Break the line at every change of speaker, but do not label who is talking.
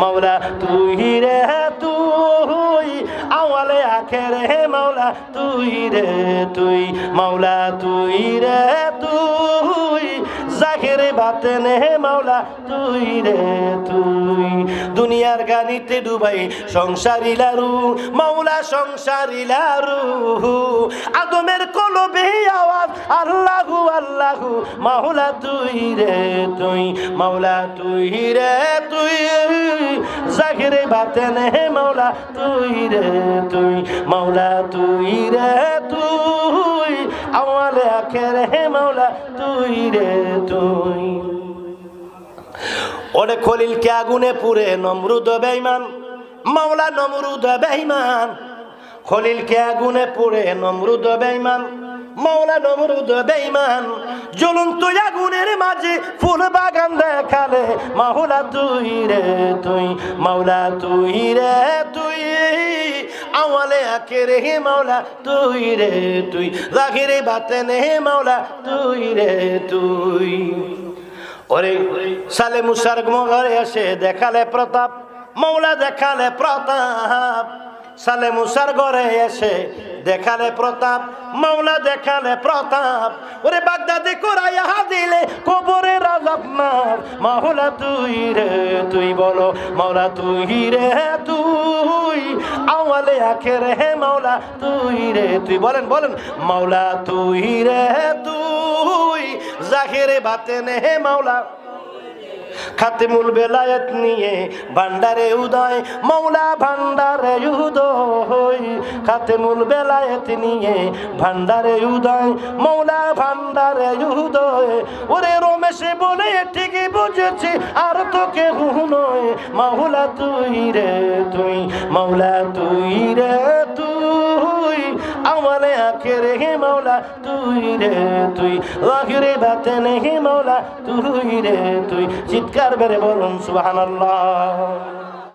মাওলা, তুই রে, তুই আওয়ালে আখের হে মাওলা, তুই রে, তুই মাওলা, তুই রে, তুই জাহের বাতেন হে মাওলা, তুই রে, তুই দুনিয়ার গানিতে ডুবাই সংসারী লারু, মাওলা সংসারী লারু। আদমের কলবে আওয়াজ, আল্লাহু আল্লাহু, মাওলা তুই রে, তুই মাওলা, তুই রে, তুই জাহিরে বাতেন হে মাওলা, তুই রে তুই, মাওলা তুই রে তুই, আওয়ালে আখের হে মাওলা, তুই রে তুই। ওরে খলিলকে আগুনে পুরে নমরুদ বেঈমান, মাওলা নমরুদ বেঈমান। খলিলকে আগুনে পুরে নমরুদ বেঈমান। মাওলা নমরুদ বেঈমান, জ্বলন্ত আগুনের মাঝে ফুল বাগান দেখালে, মাওলা তুই রে তুই, মাওলা তুই রে তুই, আওয়ালে আখের হে মাওলা তুই রে তুই জাহিরে বাতেন হে মাওলা তুই রে তুই। ওরে সালে মুসার ঘরে এসে দেখালে প্রতাপ, মৌলা দেখালে প্রতাপ। সালে মুসার ঘরে এসে দেখালে প্রতাপ মৌলা দেখালে প্রতাপ। ওরে বাগদাদি কোরাইয়া দিলে কবরে রাজাব মার। মাওলা তুই রে, তুই বলো, মাওলা তুই রে, তুই। আওয়ালে আখের হে মাওলা তুই রে, তুই বলেন বলেন। মাওলা তুই রে, তুই। জাহিরে বাতেন হে মাওলা। খাতিমুল বেলায়েত নিয়ে ভান্ডারে উদয়, মৌলা ভান্ডারে উদয়। খাতিমুল বেলায়েত নিয়ে ভান্ডারে উদয়, মৌলা ভান্ডারে উদয়। ওরে রমেশে বলে ঠিকই বুঝেছি, আর তোকে নয়। মাওলা তুই রে, তুই মাওলা তুই রে, তুই আমারে আখেরে হে মাওলা, তুই রে তুই। আখেরে বাতে হে মাওলা, তুই রে তুই। চিৎকার বেড়ে বলুন, সুবহানাল্লাহ।